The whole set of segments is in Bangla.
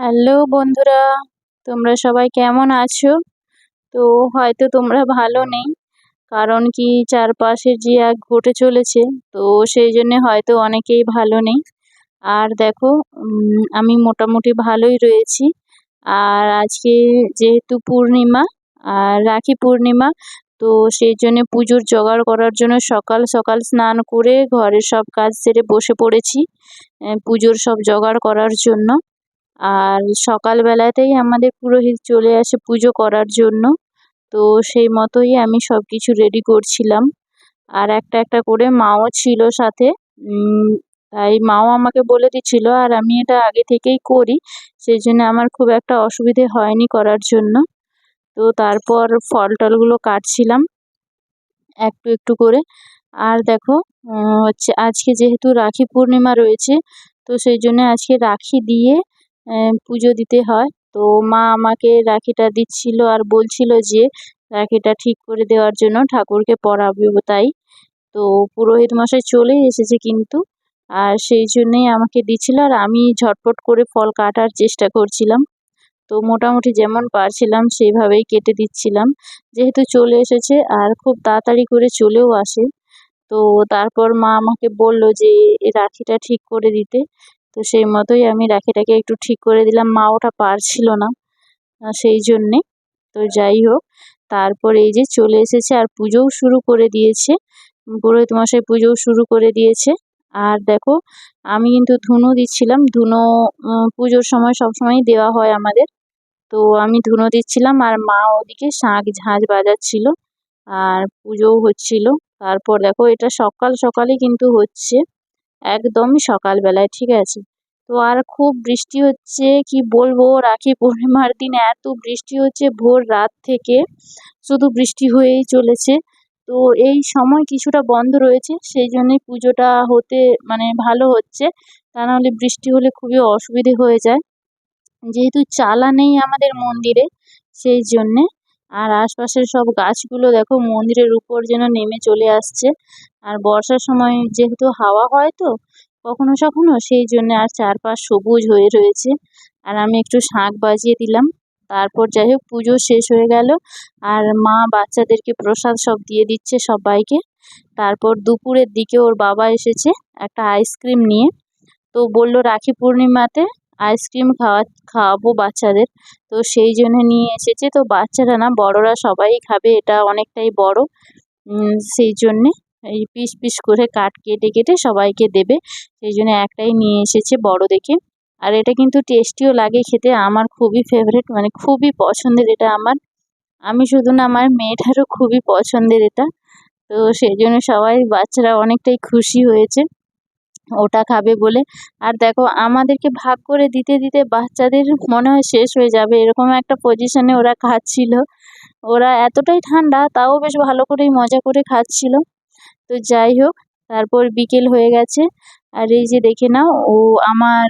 হ্যালো বন্ধুরা, তোমরা সবাই কেমন আছো? তো হয়তো তোমরা ভালো নেই, কারণ কি চারপাশে যে এক ঘটে চলেছে, তো সেই জন্যে হয়তো অনেকেই ভালো নেই। আর দেখো আমি মোটামুটি ভালোই রয়েছি। আর আজকে যেহেতু পূর্ণিমা, আর রাখি পূর্ণিমা, তো সেই জন্যে পুজোর জোগাড় করার জন্য সকাল সকাল স্নান করে ঘরের সব কাজ সেরে বসে পড়েছি পুজোর সব জোগাড় করার জন্য। আর সকালবেলাতেই আমাদের পুরোহিত চলে আসে পুজো করার জন্য। তো সেই মতোই আমি সব কিছু রেডি করছিলাম। আর একটা একটা করে মাও ছিল সাথে। তাই মাও আমাকে বলে দিচ্ছিল, আর আমি এটা আগে থেকেই করি। সেই জন্য আমার খুব একটা অসুবিধে হয়নি করার জন্য। তো তারপর ফল টলগুলো কাটছিলাম একটু একটু করে। আর দেখো হচ্ছে আজকে যেহেতু রাখি পূর্ণিমা রয়েছে, তো সেই জন্য আজকে রাখি দিয়ে পুজো দিতে হয়। তো মা আমাকে রাখিটা দিচ্ছিল আর বলছিল যে, রাখিটা ঠিক করে দেওয়ার জন্য ঠাকুরকে পরাবে তাই। তো পুরোহিত মশাই চলেই এসেছে কিন্তু, আর সেই জন্যেই আমাকে দিচ্ছিল আর আমি ঝটপট করে ফল কাটার চেষ্টা করছিলাম। তো মোটামুটি যেমন পারছিলাম সেইভাবেই কেটে দিচ্ছিলাম। যেহেতু চলে এসেছে আর খুব তাড়াতাড়ি করে চলেও আসে। তো তারপর মা আমাকে বলল যে রাখিটা ঠিক করে দিতে। তো সেই মতোই আমি রাখিটাকে একটু ঠিক করে দিলাম। মা ওটা পারছিল না সেই জন্যে। তো যাই হোক, তারপর এই যে চলে এসেছে আর পুজোও শুরু করে দিয়েছে। পুরোহিত মশাই পুজোও শুরু করে দিয়েছে। আর দেখো, আমি কিন্তু ধুনো দিচ্ছিলাম। ধুনো পুজোর সময় সবসময়ই দেওয়া হয় আমাদের। তো আমি ধুনো দিচ্ছিলাম আর মা ওদিকে শাঁখ ঝাঁঝ বাজাচ্ছিল আর পুজোও হচ্ছিল। তারপর দেখো, এটা সকাল সকালই কিন্তু হচ্ছে। একদমই সকালবেলায়, ঠিক আছে? তো আর খুব বৃষ্টি হচ্ছে, কি বলব? রাখি পূর্ণিমার দিন এত বৃষ্টি হচ্ছে ভোর রাত থেকে, শুধু বৃষ্টি হয়েই চলেছে। তো এই সময় কিছুটা বন্ধ রয়েছে, সেই জন্যই পুজোটা হতে মানে ভালো হচ্ছে। তা নাহলে বৃষ্টি হলে খুবই অসুবিধে হয়ে যায়। যেহেতু চালা নেই আমাদের মন্দিরে, সেই জন্যে আর আশপাশের সব গাছগুলো দেখো মন্দিরের উপর যেন নেমে চলে আসছে। আর বর্ষার সময় যেহেতু হাওয়া হয় তো, কখনো সখনো সেই জন্য আর চারপাশ সবুজ হয়ে রয়েছে। আর আমি একটু শাঁখ বাজিয়ে দিলাম। তারপর যাই হোক, পুজো শেষ হয়ে গেল। আর মা বাচ্চাদেরকে প্রসাদ সব দিয়ে দিচ্ছে সবাইকে। তারপর দুপুরের দিকে ওর বাবা এসেছে একটা আইসক্রিম নিয়ে। তো বলল রাখি পূর্ণিমাতে। আইসক্রিম খাওয়া, খাওয়াবো বাচ্চাদের। তো সেই জন্য নিয়ে এসেছে। তো বাচ্চারা না, বড়রা সবাই খাবে, এটা অনেকটাই বড়। সেই জন্যে এই পিস পিস করে কাট কেটে কেটে সবাইকে দেবে। সেই জন্য একটাই নিয়ে এসেছে বড় দেখে। আর এটা কিন্তু টেস্টিও লাগে খেতে। আমার খুবই ফেভারিট মানে খুবই পছন্দের এটা আমার। আমি শুধু না, আমার মেয়েটারও খুবই পছন্দের এটা। তো সেই জন্য সবাই, বাচ্চারা অনেকটাই খুশি হয়েছে। ওটা খাবে বলে। আর দেখো, আমাদেরকে ভাগ করে দিতে দিতে বাচ্চাদের মনে হয় শেষ হয়ে যাবে। এরকম একটা পজিশনে ওরা খাচ্ছিল। ওরা এতটাই ঠান্ডা, তাও বেশ ভালো করেই মজা করে খাচ্ছিল। তো যাই হোক, তারপর বিকেল হয়ে গেছে। আর এই যে দেখে নাও, ও আমার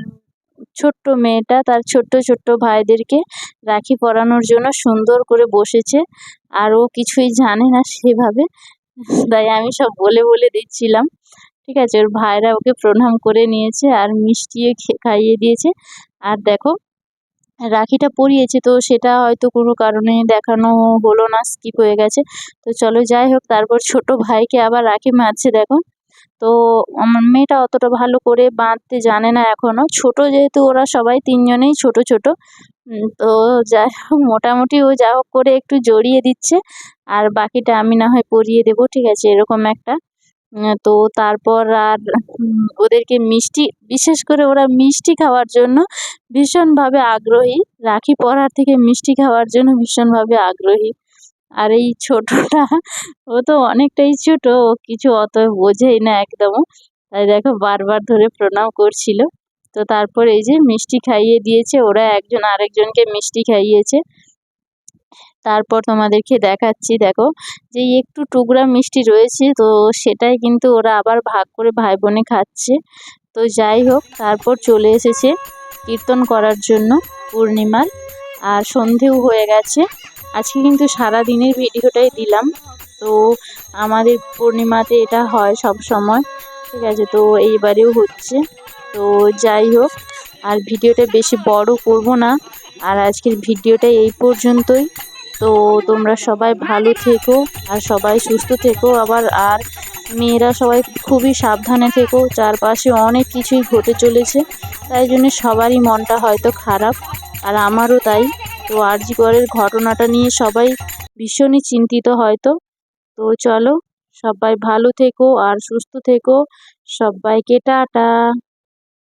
ছোট্ট মেয়েটা, তার ছোট্ট ছোট্ট ভাইদেরকে রাখি পরানোর জন্য সুন্দর করে বসেছে। আর ও কিছুই জানে না সেভাবে। তাই আমি সব বলে বলে দিচ্ছিলাম। ঠিক আছে? ওর ভাইরা ওকে প্রণাম করে নিয়েছে আর মিষ্টিও খাইয়ে দিয়েছে। আর দেখো, রাখিটা পরিয়েছে তো সেটা হয়তো কোনো কারণে দেখানো হলো না স্কিপ হয়ে গেছে। তো চলো যাই হোক, তারপর ছোট ভাইকে আবার রাখি মারছে দেখো। তো আমার মেয়েটা অতটা ভালো করে বাঁধতে জানে না এখনও ছোট যেহেতু, ওরা সবাই তিনজনেই ছোট ছোট। তো যাই হোক, মোটামুটি ও যা হোক করে একটু জড়িয়ে দিচ্ছে। আর বাকিটা আমি না হয় পরিয়ে দেবো, ঠিক আছে? এরকম একটা। তো তারপর আর ওদেরকে মিষ্টি, বিশেষ করে ওরা মিষ্টি খাওয়ার জন্য ভীষণভাবে আগ্রহী। রাখি পরার থেকে মিষ্টি খাওয়ার জন্য ভীষণভাবে আগ্রহী। আর এই ছোটটা, ও তো অনেকটাই ছোট, ও কিছু অত বোঝেই না একদম। তাই দেখো বারবার ধরে প্রণাম করছিল। তো তারপর এই যে মিষ্টি খাইয়ে দিয়েছে, ওরা একজন আরেকজনকে মিষ্টি খাইয়েছে। তারপর তোমাদেরকে দেখাচ্ছি, দেখো। যে একটু টুকরা মিষ্টি রয়েছে, তো সেটাই কিন্তু ওরা আবার ভাগ করে ভাই বোনে খাচ্ছে। তো যাই হোক, তারপর চলে এসেছে কীর্তন করার জন্য পূর্ণিমার। আর সন্ধেও হয়ে গেছে। আজকে কিন্তু সারা দিনের ভিডিওটাই দিলাম। তো আমাদের পূর্ণিমাতে এটা হয় সব সময়। ঠিক আছে, তো এইবারেও হচ্ছে। তো যাই হোক, আর ভিডিওটা বেশি বড় করব না। আর আজকের ভিডিওটা এই পর্যন্তই। তো তোমরা সবাই ভালো থেকো আর সবাই সুস্থ থেকো। আবার আর মেয়েরা সবাই খুবই সাবধানে থেকো। চারপাশে অনেক কিছুই ঘটে চলেছে। তাই জন্য সবারই মনটা হয়তো খারাপ। আর আমারও তাই। তো আরজি করের ঘটনাটা নিয়ে সবাই ভীষণই চিন্তিত হয়তো। তো চলো, সবাই ভালো থেকো আর সুস্থ থেকো। সবাইকে টাটা।